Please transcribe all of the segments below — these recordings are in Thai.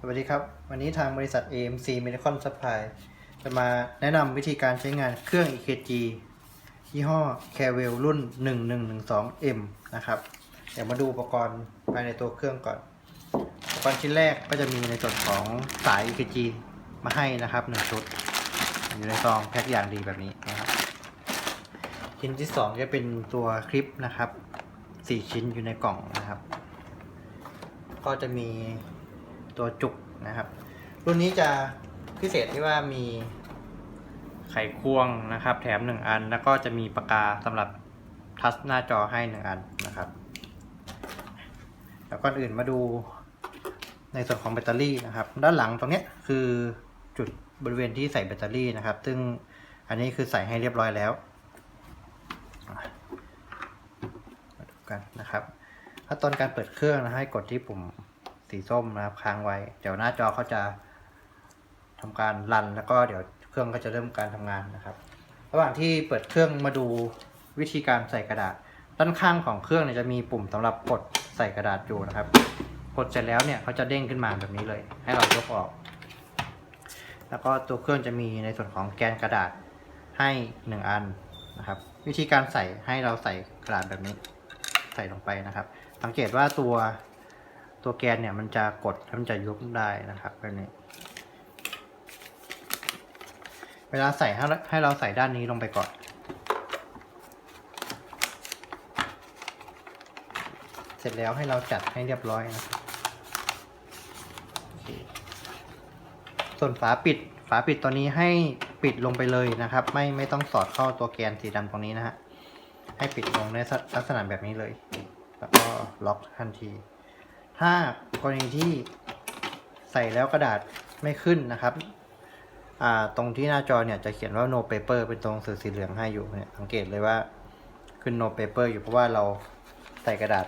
สวัสดีครับ วันนี้ทางบริษัท AMC Medical Supply จะมาแนะนำวิธีการใช้งานเครื่อง EKG ยี่ห้อ Carewell รุ่น 1112M นะครับ เดี๋ยวมาดูอุปกรณ์ภายในตัวเครื่องก่อน อุปกรณ์ชิ้นแรกก็จะมีในส่วนของสาย EKG มาให้นะครับ1ชุด อยู่ในซองแพ็คอย่างดีแบบนี้นะครับ ชิ้นที่ 2 จะเป็นตัวคลิปนะครับ 4 ชิ้นอยู่ในกล่องนะครับ ก็จะมี ตัวจุกนะครับ รุ่นนี้จะพิเศษที่ว่ามีไขควงนะครับ แถมหนึ่งอัน แล้วก็จะมีปากกาสำหรับทัชหน้าจอให้หนึ่งอันนะครับ แล้วก่อนอื่นมาดูในส่วนของแบตเตอรี่นะครับ ด้านหลังตรงนี้คือจุดบริเวณที่ใส่แบตเตอรี่นะครับ ซึ่งอันนี้คือใส่ให้เรียบร้อยแล้วมาดูกันนะครับขั้นตอนการเปิดเครื่องนะให้กดที่ปุ่ม สีส้มนะครับค้างไว้ เดี๋ยวหน้าจอเขาจะทำการรันแล้วก็เดี๋ยวเครื่องก็จะเริ่มการทำงานนะครับ ระหว่างที่เปิดเครื่องมาดูวิธีการใส่กระดาษ ด้านข้างของเครื่องเนี่ยจะมีปุ่มสำหรับกดใส่กระดาษอยู่นะครับ กดเสร็จแล้วเนี่ยเขาจะเด้งขึ้นมาแบบนี้เลย ให้เรายกออก แล้วก็ตัวเครื่องจะมีในส่วนของแกนกระดาษให้หนึ่งอันนะครับ วิธีการใส่ให้เราใส่กระดาษแบบนี้ใส่ลงไปนะครับ สังเกตว่าตัว ตัวแกนเนี่ยมันจะกดแล้วมันจะยุบได้นะครับแบบนี้เวลาใส่ให้เราให้เราใส่ด้านนี้ลงไปก่อน เสร็จแล้วให้เราจัดให้เรียบร้อยนะครับส่วนฝาปิดฝาปิดตัวนี้ให้ปิดลงไปเลยนะครับ ไม่ไม่ต้องสอดเข้าตัวแกนสีดำตรงนี้นะฮะให้ปิดลงในลักษณะแบบนี้เลย แล้วก็ล็อกทันที ถ้ากรณีที่ใส่แล้วกระดาษไม่ขึ้นนะครับตรงที่หน้าจอเนี่ยจะเขียนว่า no paper เป็นตรงสื่อสีเหลืองให้อยู่เนี่ยสังเกตเลยว่าขึ้น no paper อยู่เพราะว่าเราใส่กระดาษ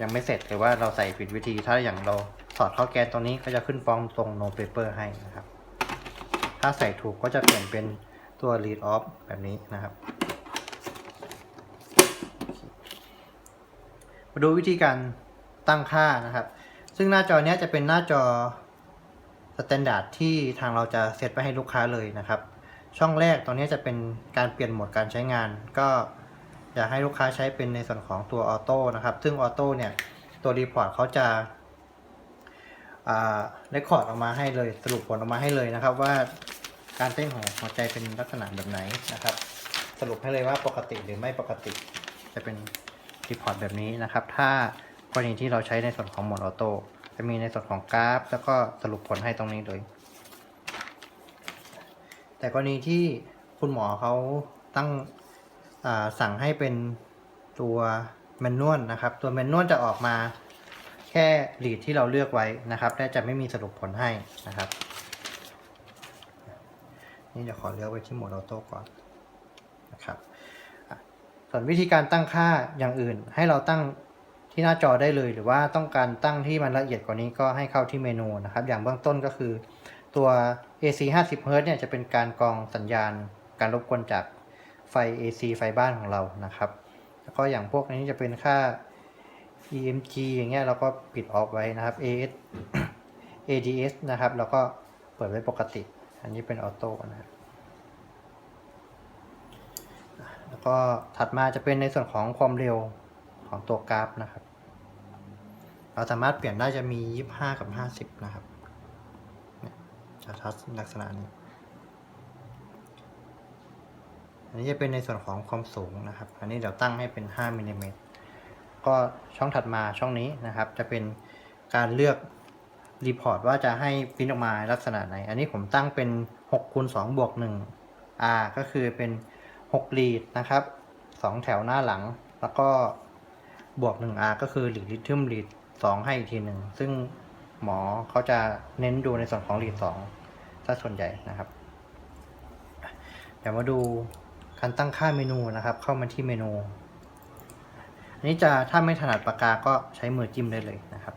ยังไม่เสร็จหรือว่าเราใส่ผิดวิธีถ้าอย่างเราสอดเข้าแกนตรงนี้ก็จะขึ้นฟองตรง no paper ให้นะครับ ถ้าใส่ถูกก็จะเปลี่ยนเป็นตัว read off แบบนี้นะครับ มาดูวิธีการตั้งค่านะครับ ซึ่งหน้าจอเนี้ยจะเป็นหน้าจอสแตนดาร์ดที่ทางเราจะเซตไปให้ลูกค้าเลยนะครับ ช่องแรกตรงนี้จะเป็นการเปลี่ยนโหมดการใช้งาน ก็อยากให้ลูกค้าใช้เป็นในส่วนของตัวออโต้นะครับ ซึ่งออโต้เนี่ยตัวรีพอร์ตเขาจะอ่าเรคคอร์ดออกมาให้เลยสรุปผลออกมาให้เลยนะครับ ว่าการเต้นของหัวใจเป็นลักษณะแบบไหนนะครับ สรุปให้เลยว่าปกติหรือไม่ปกติจะเป็นรีพอร์ตแบบนี้นะครับ ถ้า กรณีที่เราใช้ในส่วนของโหมดออโต้จะมีในส่วนของกราฟ แล้วก็สรุปผลให้ตรงนี้เลย แต่กรณีที่คุณหมอเขาตั้งสั่งให้เป็นตัวแมนนวลนะครับ ตัวแมนนวลจะออกมาแค่ลีดที่เราเลือกไว้นะครับ และจะไม่มีสรุปผลให้นะครับ นี่เดี๋ยวขอเลือกไว้ที่โหมดออโต้ก่อนนะครับ ส่วนวิธีการตั้งค่าอย่างอื่นให้เราตั้ง ที่หน้าจอได้เลย หรือว่าต้องการตั้งที่มันละเอียดกว่านี้ก็ให้เข้าที่เมนูนะครับ อย่างเบื้องต้นก็คือตัว AC 50 Hz เนี่ยจะเป็นการกรองสัญญาณการรบกวนจากไฟ AC ไฟบ้านของเรานะครับ แล้วก็อย่างพวกนี้จะเป็นค่า EMG อย่างเงี้ยเราก็ปิดออฟไว้นะครับ AS ADS นะครับ แล้วก็เปิดไว้ปกติ อันนี้เป็นออโต้นะครับแล้วก็ถัดมาจะเป็นในส่วนของความเร็ว ของตัวกราฟนะครับ เราสามารถเปลี่ยนได้จะมี 25 กับ 50 นะครับนี่จะทัชลักษณะนี้ อันนี้จะเป็นในส่วนของความสูงนะครับ อันนี้เดี๋ยวตั้งให้เป็น 5มิลลิเมตร ก็ช่องถัดมาช่องนี้นะครับ จะเป็นการเลือกรีพอร์ตว่าจะให้พิมพ์ออกมาลักษณะไหน อันนี้ผมตั้งเป็น6คูณ2บวก1 R ก็คือเป็น6ลีดนะครับ 2 แถวหน้าหลัง แล้วก็ บวก 1R ก็คือหลีดลิทึมลีด2ให้อีกทีหนึ่ง ซึ่งหมอเขาจะเน้นดูในส่วนของลีด2ซะส่วนใหญ่นะครับ เดี๋ยวมาดูการตั้งค่าเมนูนะครับ เข้ามาที่เมนู อันนี้จะถ้าไม่ถนัดปากกาก็ใช้มือจิ้มได้เลยนะครับ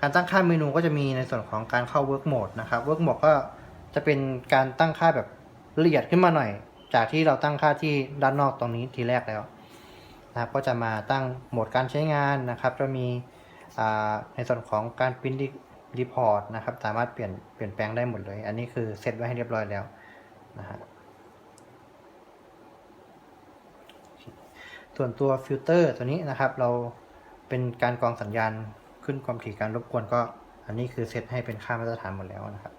การตั้งค่าเมนูก็จะมีในส่วนของการเข้า Work Mode นะครับ Work Mode ก็จะเป็นการตั้งค่าแบบละเอียดขึ้นมาหน่อย จากที่เราตั้งค่าที่ด้านนอกตรงนี้ทีแรกแล้ว นะครับก็จะมาตั้งโหมดการใช้งานนะครับ จะมีในส่วนของการพิมพ์รีพอร์ตนะครับ สามารถเปลี่ยนเปลี่ยนแปลงได้หมดเลย อันนี้คือเซตไว้ให้เรียบร้อยแล้วนะฮะส่วนตัวฟิลเตอร์ตัวนี้นะครับ เราเป็นการกรองสัญญาณขึ้นความถี่การรบกวนก็ อันนี้คือเซตให้เป็นค่ามาตรฐานหมดแล้วนะครับ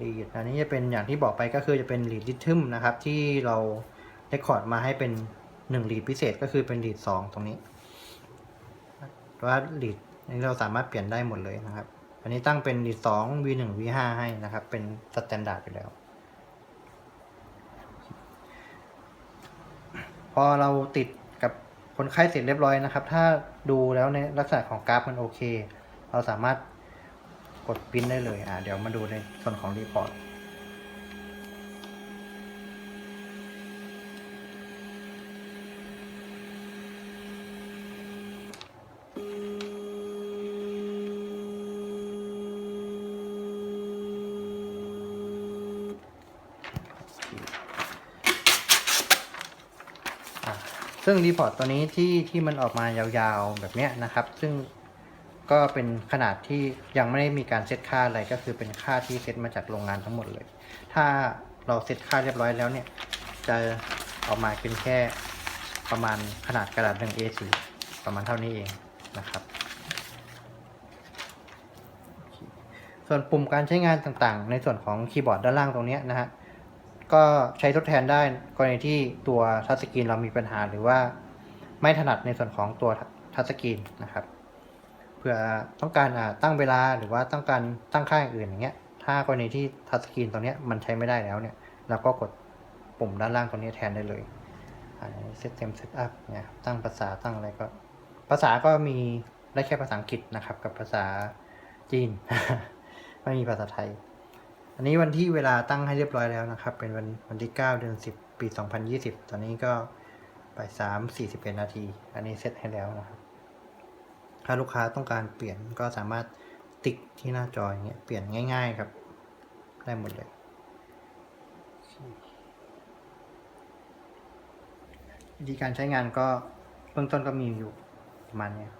ลีดอันนี้จะเป็นอย่างที่บอกไปก็คือจะเป็นลีดดิทึมนะครับที่เรา เรคคอร์ดมาให้เป็นหนึ่งลีดพิเศษก็คือเป็นลีดสองตรงนี้ว่าลีดนี้เราสามารถเปลี่ยนได้หมดเลยนะครับ อันนี้ตั้งเป็นลีดสอง v หนึ่ง v ห้าให้นะครับ เป็นสแตนดาร์ดอยู่แล้ว พอเราติดกับคนไข้เสร็จเรียบร้อยนะครับ ถ้าดูแล้วในลักษณะของกราฟมันโอเค เราสามารถกดปริ้นได้เลย อ่าเดี๋ยวมาดูในส่วนของรีพอร์ต ซึ่งรีพอร์ตตัวนี้ที่ที่มันออกมายาวๆแบบเนี้ยนะครับ ซึ่งก็เป็นขนาดที่ยังไม่ได้มีการเซตค่าอะไรก็คือเป็นค่าที่เซตมาจากโรงงานทั้งหมดเลย ถ้าเราเซตค่าเรียบร้อยแล้วเนี่ย จะออกมาเป็นแค่ประมาณขนาดกระดาษหนึ่ง A4 ประมาณเท่านี้เองนะครับ ส่วนปุ่มการใช้งานต่างๆ ในส่วนของคีย์บอร์ดด้านล่างตรงนี้นะฮะ ก็ใช้ทดแทนได้กรณีที่ตัวทัชสกรีนเรามีปัญหาหรือว่าไม่ถนัดในส่วนของตัวทัชสกรีนนะครับเพื่อต้องการตั้งเวลาหรือว่าต้องการตั้งค่าอื่นอย่างเงี้ย ถ้ากรณีที่ทัชสกรีนตรงเนี้ยมันใช้ไม่ได้แล้วเนี่ยเราก็กดปุ่มด้านล่างตรงนี้แทนได้เลยเซตเต็มเซตอัพเนี่ยตั้งภาษาตั้งอะไรก็ ภาษาก็มีได้แค่ภาษาอังกฤษนะครับ กับภาษาจีน ไม่มีภาษาไทย อันนี้วันที่เวลาตั้งให้เรียบร้อยแล้วนะครับ เป็นวันวันที่ 9 เดือน 10 ปี 2020 ตอนนี้ก็ไป3 41นาที อันนี้เซตให้แล้วนะครับ ถ้าลูกค้าต้องการเปลี่ยนก็สามารถติ๊กที่หน้าจออย่างเงี้ยเปลี่ยนง่าย ๆ ครับ ได้หมดเลยวิธีการใช้งานก็เบื้องต้นก็มีอยู่ประมาณเนี้ย